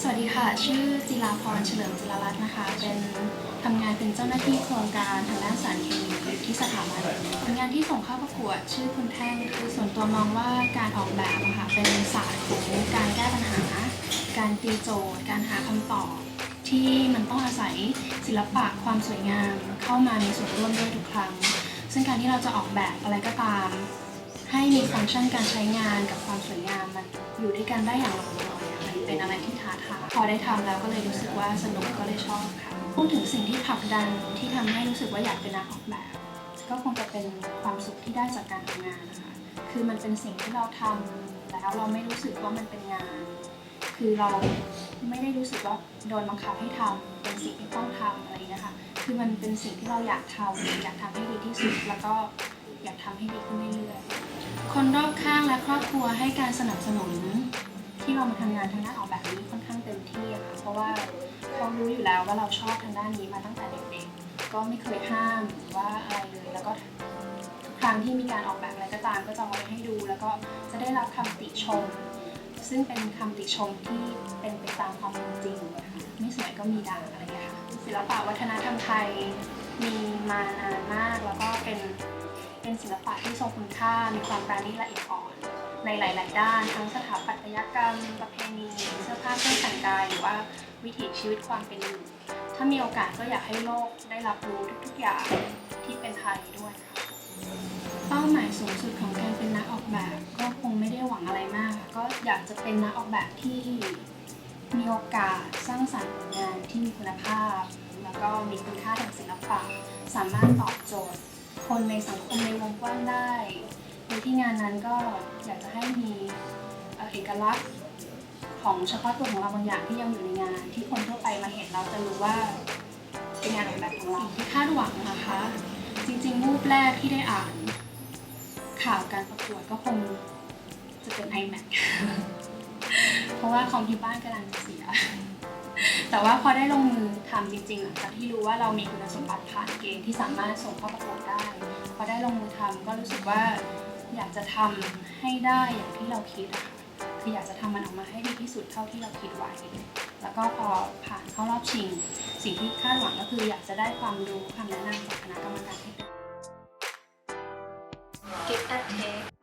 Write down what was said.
สวัสดีค่ะ ชื่อจิราพรเฉลิมจิรรัตน์นะคะ เป็นทำงานเป็นเจ้าหน้าที่โครงการทางด้านสารเคมีอยู่ที่สถาบันผลงานที่ส่งเข้าประกวดชื่อคุณแท่งคือส่วนตัวมองว่าการออกแบบอะค่ะเป็นศาสตร์ของการแก้ปัญหา การตีโจทย์ การหาคำตอบที่มันต้องอาศัยศิลปะความสวยงาม เข้ามามีส่วนร่วมด้วยทุกครั้ง ซึ่งการที่เราจะออกแบบอะไรก็ตาม ให้มีฟังก์ชันการใช้งานกับความสวยงามมันอยู่ด้วยกันได้อย่างลงตัว เป็นอะไรที่ท้าทายพอได้ทำแล้วก็เลยรู้สึกว่าสนุกก็เลยชอบค่ะพูดถึงสิ่งที่ผลักดันที่ทำให้รู้สึกว่าอยากเป็นนักออกแบบ ก็คงจะเป็นความสุขที่ได้จากการทำงานนะคะคือมันเป็นสิ่งที่เราทำแล้วเราไม่รู้สึกว่ามันเป็นงาน คือเราไม่ได้รู้สึกว่าโดนบังคับให้ทำเป็นสิ่งที่ต้องทำอะไรอย่างเงี้ยค่ะคือมันเป็นสิ่งที่เราอยากทำอยากทำให้ดีที่สุดแล้วก็อยากทำให้ดีขึ้นเรื่อยๆคนรอบข้างและครอบครัวให้การสนับสนุน ที่เรามาทำงานทางด้านออกแบบนี้ค่อนข้างเต็มที่อะค่ะเพราะว่าเขารู้อยู่แล้วว่าเราชอบทางด้านนี้มาตั้งแต่เด็กๆ ก็ไม่เคยห้ามหรือว่าอะไรเลย แล้วก็ทุกครั้งที่มีการออกแบบอะไรก็ตามก็จะเอาไว้ให้ดู แล้วก็จะได้รับคำติชม ซึ่งเป็นคำติชมที่เป็นไปตามความเป็นจริงนะคะไม่สวยก็มีด่าอะไรอย่างเงี้ยค่ะศิลปะวัฒนธรรมไทยมีมานานมาก แล้วก็เป็นเป็นศิลปะที่ทรงคุณค่ามีความปราณีตละเอียดอ่อน ในหลาย ๆ ด้าน ทั้งสถาปัตยกรรม ประเพณีเสื้อผ้าเครื่องแต่งกายหรือว่าวิถีชีวิตความเป็นอยู่ถ้ามีโอกาสก็อยากให้โลกได้รับรู้ทุก ๆ อย่างที่เป็นไทยด้วยค่ะเป้าหมายสูงสุดของการเป็นนักออกแบบก็คงไม่ได้หวังอะไรมาก ก็อยากจะเป็นนักออกแบบที่มีโอกาสสร้างสรรค์ผลงานที่มีคุณภาพ แล้วก็มีคุณค่าทางศิลปะ สามารถตอบโจทย์ คนในสังคมในวงกว้างได้ โดยที่งานนั้นก็อยากจะให้มีเอกลักษณ์ของเฉพาะตัวของเราบางอย่างที่ยังอยู่ในงาน ที่คนทั่วไปมาเห็นเราจะรู้ว่าเป็นงานออกแบบของเราที่คาดหวังนะคะ จริงๆรูปแรกที่ได้อ่าน ข่าวการประกวดก็คงจะเป็น iMac เพราะว่าคอมที่บ้านกำลังเสีย แต่ว่าพอได้ลงมือทำจริงๆหลังจากที่รู้ว่าเรามีคุณสมบัติผ่านเกณฑ์ที่สามารถส่งเข้าประกวดได้ พอได้ลงมือทำก็รู้สึกว่า อยากจะทำให้ได้อย่างที่เราคิดอะค่ะคืออยากจะทำมันออกมาให้ดีที่สุดเท่าที่เราคิดไว้ แล้วก็พอผ่านเข้ารอบชิง สิ่งที่คาดหวังก็คืออยากจะได้ความรู้คำแนะนำจากคณะกรรมการที่ Give and take